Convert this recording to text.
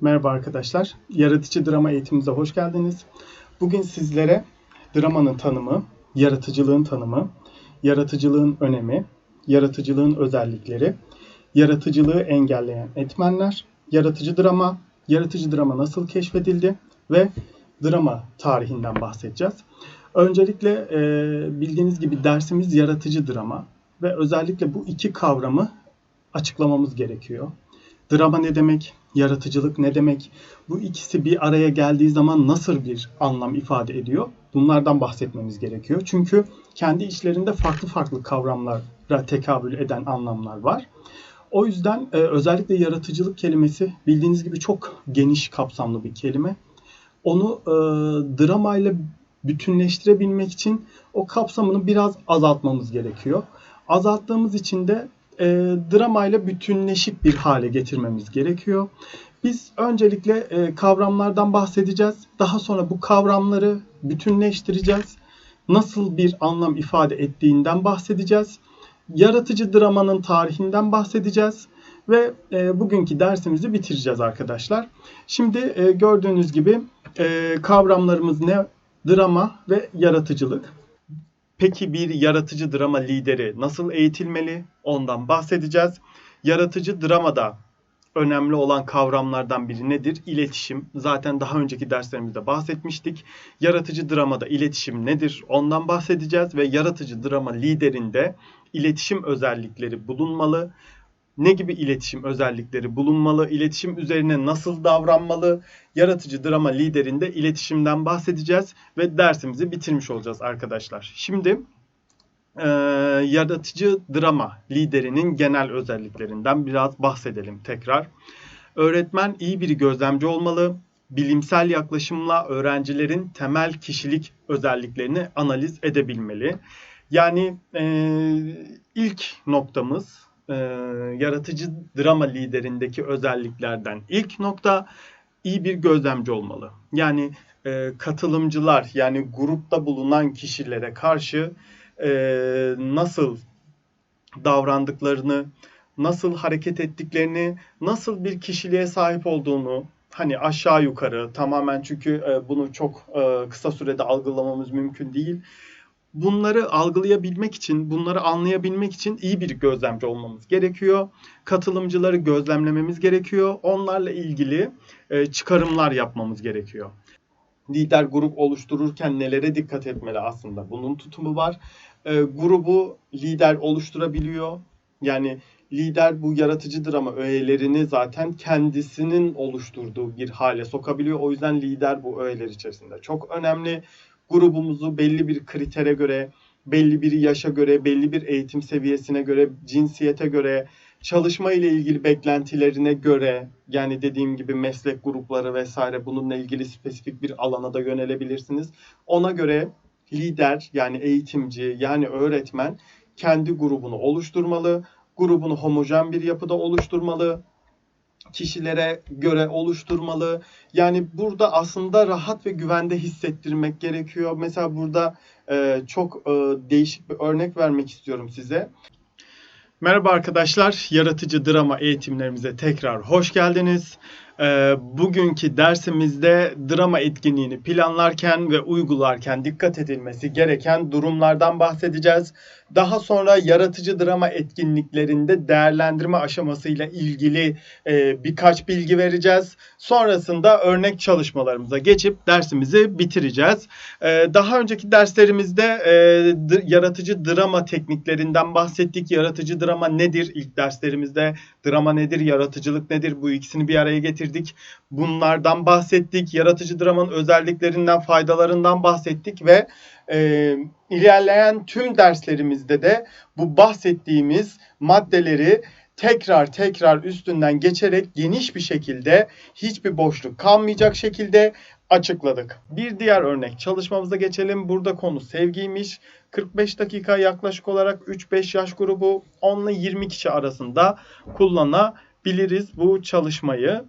Merhaba arkadaşlar. Yaratıcı drama eğitimimize hoş geldiniz. Bugün sizlere dramanın tanımı, yaratıcılığın tanımı, yaratıcılığın önemi, yaratıcılığın özellikleri, yaratıcılığı engelleyen etmenler, yaratıcı drama, yaratıcı drama nasıl keşfedildi ve drama tarihinden bahsedeceğiz. Öncelikle e, bildiğiniz gibi dersimiz yaratıcı drama ve özellikle bu iki kavramı açıklamamız gerekiyor. Drama ne demek? Yaratıcılık ne demek? Bu ikisi bir araya geldiği zaman nasıl bir anlam ifade ediyor? Bunlardan bahsetmemiz gerekiyor. Çünkü kendi içlerinde farklı farklı kavramlara tekabül eden anlamlar var. O yüzden e, özellikle yaratıcılık kelimesi bildiğiniz gibi çok geniş kapsamlı bir kelime. Onu e, dramayla bütünleştirebilmek için o kapsamını biraz azaltmamız gerekiyor. Azalttığımız için de e, dramayla bütünleşik bir hale getirmemiz gerekiyor. Biz öncelikle e, kavramlardan bahsedeceğiz. Daha sonra bu kavramları bütünleştireceğiz. Nasıl bir anlam ifade ettiğinden bahsedeceğiz. Yaratıcı dramanın tarihinden bahsedeceğiz ve e, bugünkü dersimizi bitireceğiz arkadaşlar. Şimdi e, gördüğünüz gibi e, kavramlarımız ne? Drama ve yaratıcılık. Peki bir yaratıcı drama lideri nasıl eğitilmeli? Ondan bahsedeceğiz. Yaratıcı dramada önemli olan kavramlardan biri nedir? İletişim. Zaten daha önceki derslerimizde bahsetmiştik. Yaratıcı dramada iletişim nedir? Ondan bahsedeceğiz ve yaratıcı drama liderinde iletişim özellikleri bulunmalı. Ne gibi iletişim özellikleri bulunmalı? İletişim üzerine nasıl davranmalı? Yaratıcı drama liderinde iletişimden bahsedeceğiz ve dersimizi bitirmiş olacağız arkadaşlar. Şimdi e, yaratıcı drama liderinin genel özelliklerinden biraz bahsedelim tekrar. Öğretmen iyi bir gözlemci olmalı. Bilimsel yaklaşımla öğrencilerin temel kişilik özelliklerini analiz edebilmeli. Yani e, ilk noktamız e, yaratıcı drama liderindeki özelliklerden ilk nokta iyi bir gözlemci olmalı. Yani e, katılımcılar yani grupta bulunan kişilere karşı e, nasıl davrandıklarını, nasıl hareket ettiklerini, nasıl bir kişiliğe sahip olduğunu hani aşağı yukarı tamamen çünkü e, bunu çok e, kısa sürede algılamamız mümkün değil. Bunları algılayabilmek için, bunları anlayabilmek için iyi bir gözlemci olmamız gerekiyor. Katılımcıları gözlemlememiz gerekiyor. Onlarla ilgili e, çıkarımlar yapmamız gerekiyor. Lider grup oluştururken nelere dikkat etmeli aslında? Bunun tutumu var. E, grubu lider oluşturabiliyor. Yani lider bu yaratıcı drama öğelerini zaten kendisinin oluşturduğu bir hale sokabiliyor. O yüzden lider bu öğeler içerisinde çok önemli. Grubumuzu belli bir kritere göre, belli bir yaşa göre, belli bir eğitim seviyesine göre, cinsiyete göre, çalışma ile ilgili beklentilerine göre yani dediğim gibi meslek grupları vesaire bununla ilgili spesifik bir alana da yönelebilirsiniz. Ona göre lider yani eğitimci yani öğretmen kendi grubunu oluşturmalı. Grubunu homojen bir yapıda oluşturmalı. Kişilere göre oluşturmalı. Yani burada aslında rahat ve güvende hissettirmek gerekiyor. Mesela burada e, çok e, değişik bir örnek vermek istiyorum size. Merhaba arkadaşlar, yaratıcı drama eğitimlerimize tekrar hoş geldiniz. Ee, bugünkü dersimizde drama etkinliğini planlarken ve uygularken dikkat edilmesi gereken durumlardan bahsedeceğiz. Daha sonra yaratıcı drama etkinliklerinde değerlendirme aşamasıyla ilgili e, birkaç bilgi vereceğiz. Sonrasında örnek çalışmalarımıza geçip dersimizi bitireceğiz. E, daha önceki derslerimizde e, yaratıcı drama tekniklerinden bahsettik. Yaratıcı drama nedir? İlk derslerimizde drama nedir, yaratıcılık nedir? Bu ikisini bir araya getirdik. Bunlardan bahsettik. Yaratıcı dramanın özelliklerinden, faydalarından bahsettik ve e, ilerleyen tüm derslerimizde de bu bahsettiğimiz maddeleri tekrar tekrar üstünden geçerek geniş bir şekilde hiçbir boşluk kalmayacak şekilde açıkladık. Bir diğer örnek çalışmamıza geçelim. Burada konu sevgiymiş. 45 dakika yaklaşık olarak 3-5 yaş grubu 10 ile 20 kişi arasında kullanabiliriz bu çalışmayı.